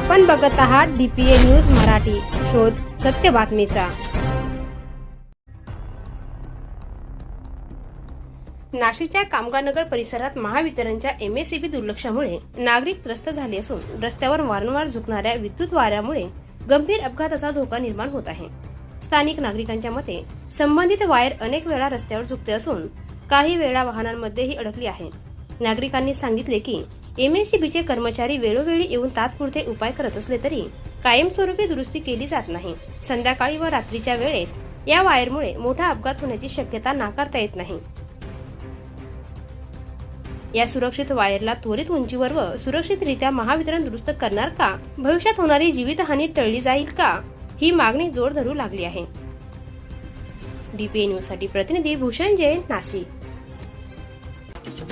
आपण बघत आहात डीपीए न्यूज मराठी. शोध सत्य बातमीचा. नाशिकच्या कामगारनगर परिसरात महावितरणच्या एमएससीबी दुर्लक्षामुळे नागरिक त्रस्त झाले असून रस्त्यावर वारंवार झुकणाऱ्या विद्युत वाऱ्यामुळे गंभीर अपघाताचा धोका निर्माण होत आहे. स्थानिक नागरिकांच्या मते संबंधित वायर अनेक वेळा रस्त्यावर झुकते असून काही वेळा वाहनांमध्येही अडकली आहे नागरिकांनी सांगितले की एमएससीबीचे कर्मचारी वेळोवेळी येऊन तात्पुरते उपाय करत असले तरी कायमस्वरूपी दुरुस्ती केली जात नाही. संध्याकाळी व रात्रीच्या वेळेस या वायरमुळे मोठा अपघात होण्याची शक्यता नाकारता येत नाही. या सुरक्षित वायरला त्वरित उंचीवर व सुरक्षितरित्या महावितरण दुरुस्त करणार का? भविष्यात होणारी जीवितहानी टळली जाईल का? ही मागणी जोर धरू लागली आहे. डीपीए न्यूजसाठी प्रतिनिधी भूषण जैन नाशिक.